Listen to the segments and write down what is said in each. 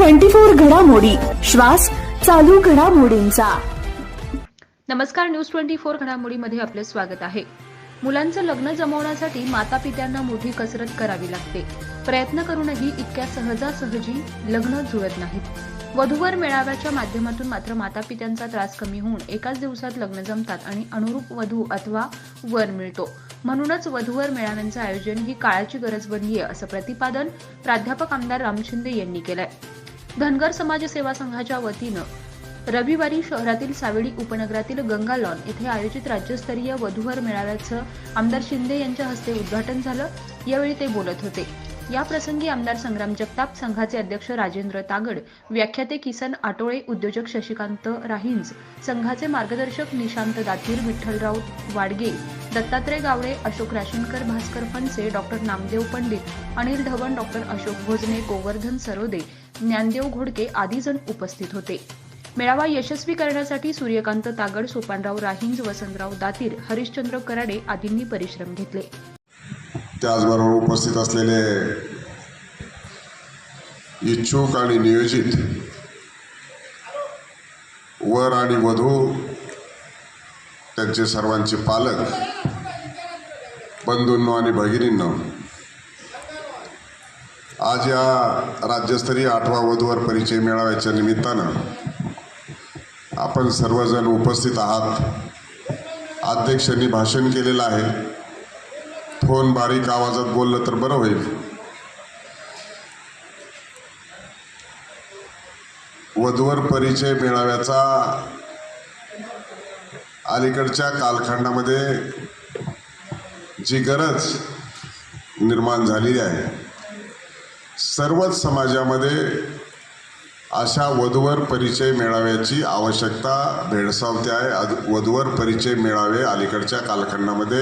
Twenty four घडामोडी. श्वास चालू घडामोडींचा. नमस्कार न्यूज ट्वेंटी फोर घडामोडीमध्ये आपले स्वागत आहे. मुलांचं लग्न जमवण्यासाठी माता पित्यांना मोठी कसरत करावी लागते. प्रयत्न करूनही इतक्या सहजासहजी लग्न जुळत नाहीत. वधूवर मेळाव्याच्या माध्यमातून मात्र माता पित्यांचा त्रास कमी होऊन एकाच दिवसात लग्न जमतात आणि अनुरूप वधू अथवा वर मिळतो. म्हणूनच वधूवर मेळाव्यांचं आयोजन ही काळाची गरज बनली आहे असं प्रतिपादन प्राध्यापक आमदार राम शिंदे यांनी केलंय. धनगर समाज सेवा संघाच्या वतीनं रविवारी शहरातील सावेडी उपनगरातील गंगा लॉन येथे आयोजित राज्यस्तरीय वधूवर मेळाव्याचं आमदार शिंदे यांच्या हस्ते उद्घाटन झालं. यावेळी ते बोलत होते. या प्रसंगी आमदार संग्राम जगताप संघाचे अध्यक्ष राजेंद्र तागड व्याख्याते किसन आटोळे उद्योजक शशिकांत राहिंज संघाचे मार्गदर्शक निशांत दातीर विठ्ठलराव वाडगे दत्तात्रय गावडे अशोक राशीनकर भास्कर फणसे डॉक्टर नामदेव पंडित अनिल ढवण डॉक्टर अशोक भोजने गोवर्धन सरोदे ज्ञानदेव घोडके आदी जण उपस्थित होते. मेळावा यशस्वी करण्यासाठी सूर्यकांत तागड सोपानराव राहिंज वसंतराव दातीर हरिश्चंद्र कराडे आदींनी परिश्रम घेतले. त्याचबरोबर उपस्थित असलेले इच्छुक आणि नियोजित वर आणि वधू त्यांचे सर्वांचे पालक बंधूंनो आणि भगिनींनो आज या राज्यस्तरीय आठवा वधूवर परिचय मेळाव्याच्या निमित्तानं आपण सर्वजण उपस्थित आहात. अध्यक्षांनी भाषण केलेलं आहे. फोन बारीक आवाजात बोललं तर बरं होईल. वधूवर परिचय मेळाव्याचा अलीकडच्या कालखंडामध्ये जी गरज निर्माण झालेली आहे सर्वच समाजामध्ये अशा वधूवर परिचय मेळाव्याची आवश्यकता भेडसावते आहे. अद- वधूवर परिचय मेळावे अलीकडच्या कालखंडामध्ये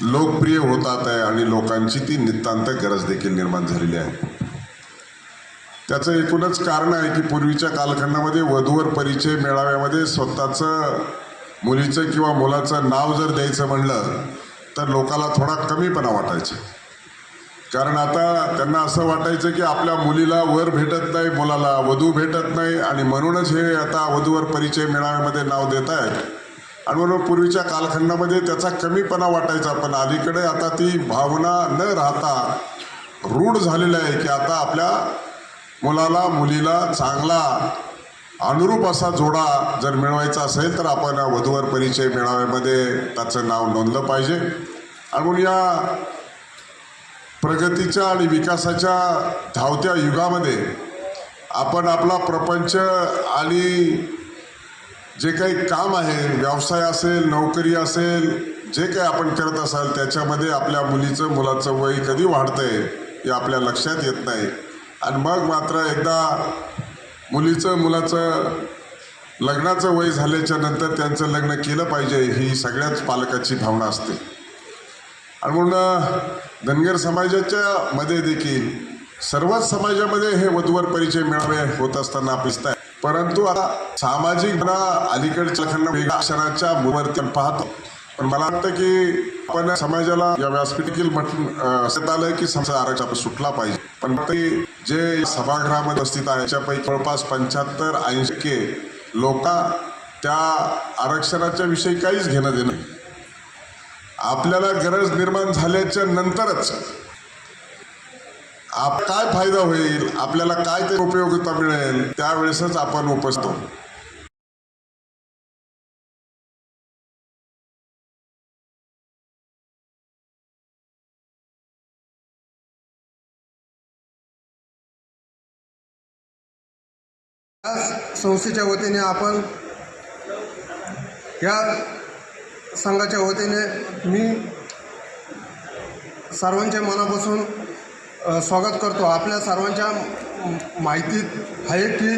लोकप्रिय होतात आहे आणि लोकांची ती नितांत गरज देखील निर्माण झालेली आहे. त्याचं एकूणच कारण आहे की पूर्वीच्या कालखंडामध्ये वधूवर परिचय मेळाव्यामध्ये स्वतःचं मुलीचं किंवा मुलाचं नाव जर द्यायचं म्हणलं तर लोकाला थोडा कमीपणा वाटायचा. कारण आता त्यांना असं वाटायचं की आपल्या मुलीला वर भेटत नाही मुलाला वधू भेटत नाही आणि म्हणूनच हे आता वधूवर परिचय मेळाव्यामध्ये नाव देत आहेत. आणि म्हणून पूर्वीच्या कालखंडामध्ये त्याचा कमीपणा वाटायचा पण अलीकडे आता ती भावना न राहता रूढ झालेलं आहे की आता आपल्या मुलाला मुलीला चांगला अनुरूप असा जोडा जर मिळवायचा असेल तर आपण वधूवर परिचय मेळाव्यामध्ये त्याचं नाव नोंदलं पाहिजे. आणि म्हणून या प्रगतीच्या आणि विकासाच्या धावत्या युगामध्ये आपण आपला प्रपंच आणि जे काही काम आहे व्यवसाय असेल नोकरी असेल जे काही आपण करत असाल त्याच्यामध्ये आपल्या मुलीचं मुलाचं वय कधी वाढतंय हे आपल्या लक्षात येत नाही. आणि मग मात्र एकदा मुलीचं मुलाचं लग्नाचं वय झाल्याच्यानंतर त्यांचं लग्न केलं पाहिजे ही सगळ्याच पालकाची भावना असते. आणि म्हणून धनगर समाजाच्या मध्ये देखील सर्वच समाजामध्ये हे वधूवर परिचय मिळावे होत असताना दिसत आहे परंतु आता सामाजिक अलीकडच्या खंड वेगळ्या अक्षराच्या मुळवरती पाहतो. पण मला वाटतं की आपण समाजाला या व्यासपीठ म्हटलं असं आलं की समजा आरक्षण सुटला पाहिजे. पण ते जे सभागृहामध्ये उपस्थित आहे त्याच्यापैकी जवळपास पंच्याहत्तर ऐंशी लोक त्या आरक्षणाच्या विषयी काहीच घेणं देणं आपल्याला गरज निर्माण झाल्याच्या नंतरच आप काय फायदा होईल? आपल्याला काय ते उपयोगिता मिळेल? त्यावेळेसच आपण उपसतो या संस्थेच्या वतीने आपण या संघाच्या वतीने मी सर्वांच्या मनापासून स्वागत करतो. आपल्या सर्वांच्या माहितीत आहे की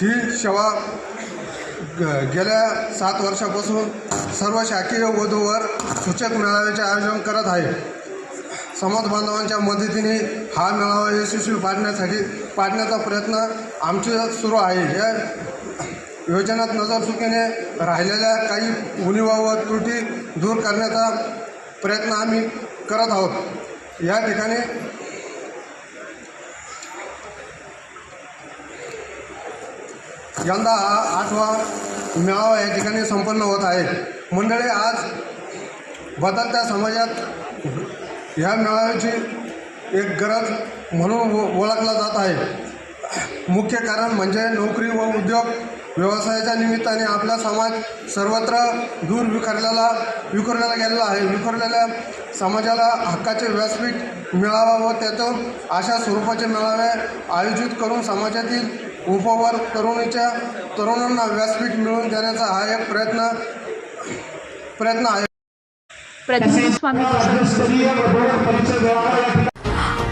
ही सेवा ग- गेल्या सात वर्षापासून सर्व शाकीय वधूवर सूचक मेळाव्याचे आयोजन करत आहे. समाज बांधवांच्या मदतीने हा मेळावा यशस्वी पाडण्यासाठी पाडण्याचा प्रयत्न आमचे सुरू आहे. या योजनात नजरसुकीने राहिलेल्या काही उणिवा व त्रुटी दूर करण्याचा प्रयत्न आम्ही करत आहोत. या ठिकाणी यंदा हा आठवा मेळावा या ठिकाणी संपन्न होत आहे. मंडळी आज बदलत्या समाजात ह्या मेळाव्याची एक गरज म्हणून ओळखला जात आहे. मुख्य कारण म्हणजे नोकरी व उद्योग व्यवसायाच्या निमित्ताने आपला समाज सर्वत्र दूर विखरलेला विखुरलेला गेलेला आहे. विखुरलेल्या समाजाला हक्काचे व्यासपीठ मिळावा व त्यातून अशा स्वरूपाचे मेळावे आयोजित करून समाजातील उपवर तरुणीच्या तरुणांना व्यासपीठ मिळवून देण्याचा हा एक प्रयत्न प्रयत्न आहे.